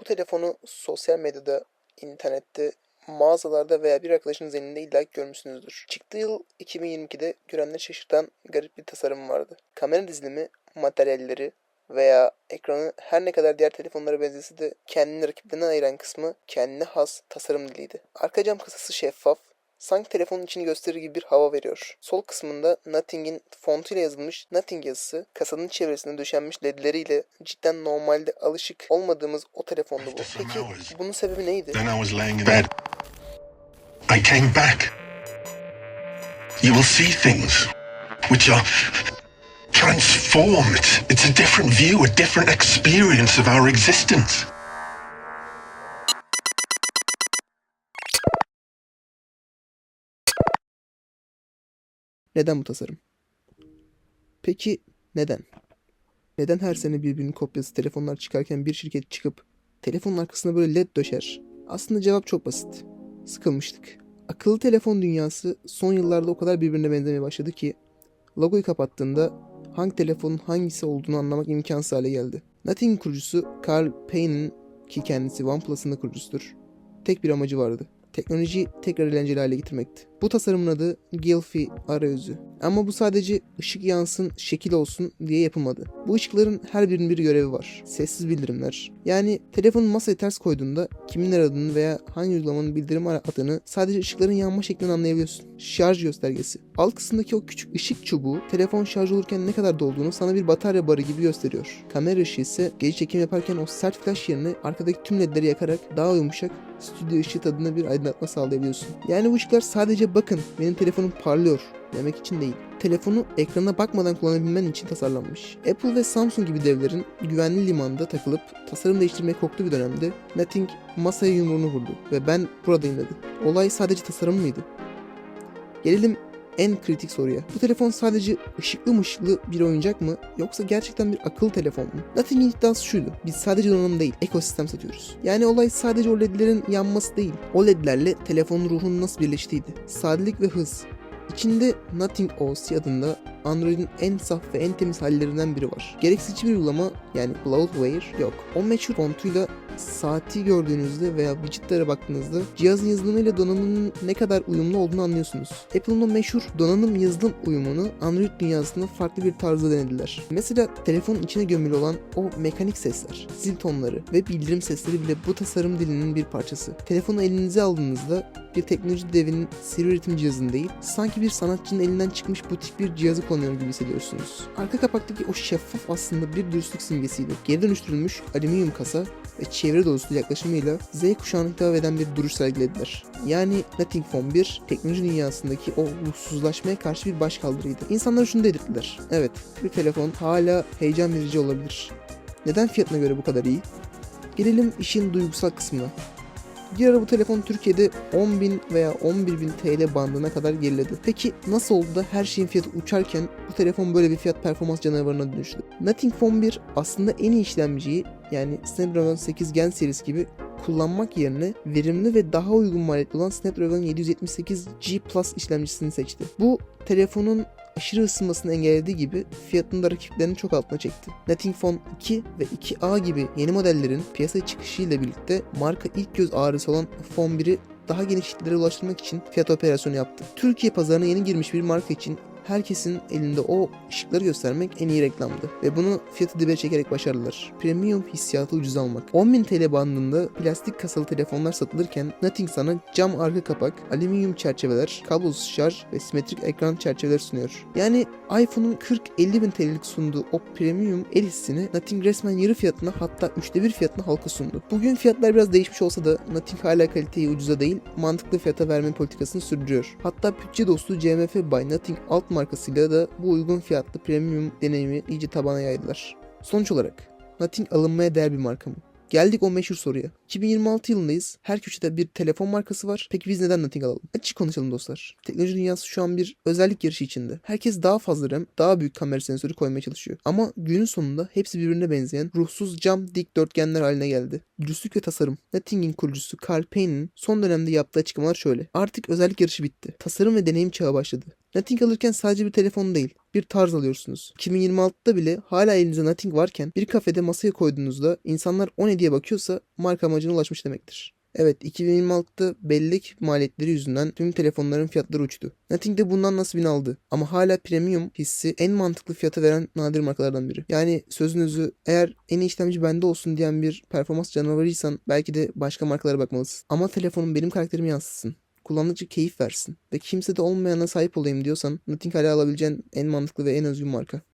Bu telefonu sosyal medyada, internette, mağazalarda veya bir arkadaşınız elinde illa görmüşsünüzdür. Çıktığı yıl 2022'de görenleri şaşırtan garip bir tasarım vardı. Kamera dizilimi, materyalleri veya ekranı her ne kadar diğer telefonlara benzese de kendini rakiplerinden ayıran kısmı kendine has tasarım diliydi. Arka cam kasası şeffaf, sanki telefonun içini gösterir gibi bir hava veriyor. Sol kısmında Nothing'in fontuyla yazılmış Nothing yazısı, kasanın çevresine döşenmiş ledleriyle cidden normalde alışık olmadığımız o telefondu bu. Peki bunun sebebi neydi? Then I was laying in bed. I came back. You will see things which are transformed. İt's a different view, a different experience of our existence. Neden bu tasarım? Peki neden? Neden her sene birbirinin kopyası telefonlar çıkarken bir şirket çıkıp telefonun arkasına böyle led döşer? Aslında cevap çok basit. Sıkılmıştık. Akıllı telefon dünyası son yıllarda o kadar birbirine benzemeye başladı ki logoyu kapattığında hangi telefonun hangisi olduğunu anlamak imkansız hale geldi. Nothing kurucusu Carl Payne'in ki kendisi OnePlus'ın da kurucusudur. Tek bir amacı vardı. Teknolojiyi tekrar eğlenceli hale getirmekti. Bu tasarımın adı Gilfi arayüzü. Ama bu sadece ışık yansın, şekil olsun diye yapılmadı. Bu ışıkların her birinin bir görevi var. Sessiz bildirimler. Yani telefonu masaya ters koyduğunda kimin aradığını veya hangi uygulamanın bildirim aradığını sadece ışıkların yanma şeklini anlayabiliyorsun. Şarj göstergesi. Alt kısımdaki o küçük ışık çubuğu telefon şarj olurken ne kadar dolduğunu sana bir batarya barı gibi gösteriyor. Kamera ışığı ise gece çekim yaparken o sert flash yerine arkadaki tüm ledleri yakarak daha yumuşak stüdyo ışığı tadına bir aydınlatma sağlayabiliyorsun. Yani bu ışıklar sadece bakın benim telefonum parlıyor demek için değil. Telefonu ekrana bakmadan kullanabilmen için tasarlanmış. Apple ve Samsung gibi devlerin güvenli limanda takılıp tasarım değiştirmeye korktuğu bir dönemde Nothing masaya yumruğunu vurdu ve ben buradayım dedi. Olay sadece tasarım mıydı? Gelelim en kritik soruya. Bu telefon sadece ışıklı mışıklı bir oyuncak mı yoksa gerçekten bir akıllı telefon mu? Nothing'in iddiası şuydu. Biz sadece donanım değil, ekosistem satıyoruz. Yani olay sadece o ledlerin yanması değil. O ledlerle telefonun ruhunun nasıl birleştiğiydi. Sadelik ve hız. İçinde Nothing OS adında Android'in en saf ve en temiz hallerinden biri var. Gereksiz hiçbir uygulama yani bloatware yok. O meşhur fontuyla saati gördüğünüzde veya widgetlere baktığınızda cihazın yazılımıyla donanımının ne kadar uyumlu olduğunu anlıyorsunuz. Apple'ın o meşhur donanım yazılım uyumunu Android dünyasında farklı bir tarzda denediler. Mesela telefonun içine gömülü olan o mekanik sesler, zil tonları ve bildirim sesleri bile bu tasarım dilinin bir parçası. Telefonu elinize aldığınızda bir teknoloji devinin seri üretim cihazını değil, sanki bir sanatçının elinden çıkmış butik bir cihazı kullanıyor gibi hissediyorsunuz. Arka kapaktaki o şeffaf aslında bir dürüstlük simgesiydi. Geri dönüştürülmüş alüminyum kasa ve çevre dostu yaklaşımıyla Z kuşağına hitap eden bir duruş sergilediler. Yani Nothing Phone 1 teknoloji dünyasındaki o ruhsuzlaşmaya karşı bir başkaldırıydı. İnsanlar şunu dedirttiler. Evet bir telefon hala heyecan verici olabilir. Neden fiyatına göre bu kadar iyi? Gelelim işin duygusal kısmına. Bir ara bu telefon Türkiye'de 10.000 veya 11.000 TL bandına kadar geriledi. Peki nasıl oldu da her şeyin fiyatı uçarken bu telefon böyle bir fiyat performans canavarına dönüştü? Nothing Phone 1 aslında en iyi işlemciyi yani Snapdragon 8 Gen serisi gibi kullanmak yerine verimli ve daha uygun maliyetli olan Snapdragon 778G Plus işlemcisini seçti. Bu telefonun aşırı ısınmasını engellediği gibi fiyatını da rakiplerinin çok altına çekti. Nothing Phone 2 ve 2A gibi yeni modellerin piyasaya çıkışıyla birlikte marka ilk göz ağrısı olan Phone 1'i daha geniş kitlere ulaştırmak için fiyat operasyonu yaptı. Türkiye pazarına yeni girmiş bir marka için herkesin elinde o ışıkları göstermek en iyi reklamdı. Ve bunu fiyatı dibe çekerek başardılar. Premium hissiyatı ucuz almak. 10.000 TL bandında plastik kasalı telefonlar satılırken Nothing sana cam arka kapak, alüminyum çerçeveler, kablosuz şarj ve simetrik ekran çerçeveleri sunuyor. Yani iPhone'un 40-50 bin TL'lik sunduğu o premium el hissini Nothing resmen yarı fiyatına hatta üçte bir fiyatına halka sundu. Bugün fiyatlar biraz değişmiş olsa da Nothing hala kaliteyi ucuza değil mantıklı fiyata verme politikasını sürdürüyor. Hatta bütçe dostu CMF by Nothing alt markasıyla da bu uygun fiyatlı premium deneyimi iyice tabana yaydılar. Sonuç olarak Nothing alınmaya değer bir marka mı? Geldik o meşhur soruya. 2026 yılındayız. Her köşede bir telefon markası var. Peki biz neden Nothing alalım? Açık konuşalım dostlar. Teknoloji dünyası şu an bir özellik yarışı içinde. Herkes daha fazla RAM, daha büyük kamera sensörü koymaya çalışıyor. Ama günün sonunda hepsi birbirine benzeyen ruhsuz cam dikdörtgenler haline geldi. Dürüstlük ve tasarım. Nothing'in kurucusu Carl Payne'in son dönemde yaptığı açıklamalar şöyle. Artık özellik yarışı bitti. Tasarım ve deneyim çağı başladı. Nothing alırken sadece bir telefon değil, bir tarz alıyorsunuz. 2026'da bile hala elinizde Nothing varken bir kafede masaya koyduğunuzda insanlar o ne diye bakıyorsa marka amacına ulaşmış demektir. Evet 2026'da bellek maliyetleri yüzünden tüm telefonların fiyatları uçtu. Nothing de bundan nasibini aldı. Ama hala premium hissi en mantıklı fiyata veren nadir markalardan biri. Yani sözünüzü eğer en iyi işlemci bende olsun diyen bir performans canavarıysan belki de başka markalara bakmalısın. Ama telefonum benim karakterimi yansıtsın. Kullandıkça keyif versin ve kimse de olmayana sahip olayım diyorsan Nothing hala alabileceğin en mantıklı ve en özgün marka.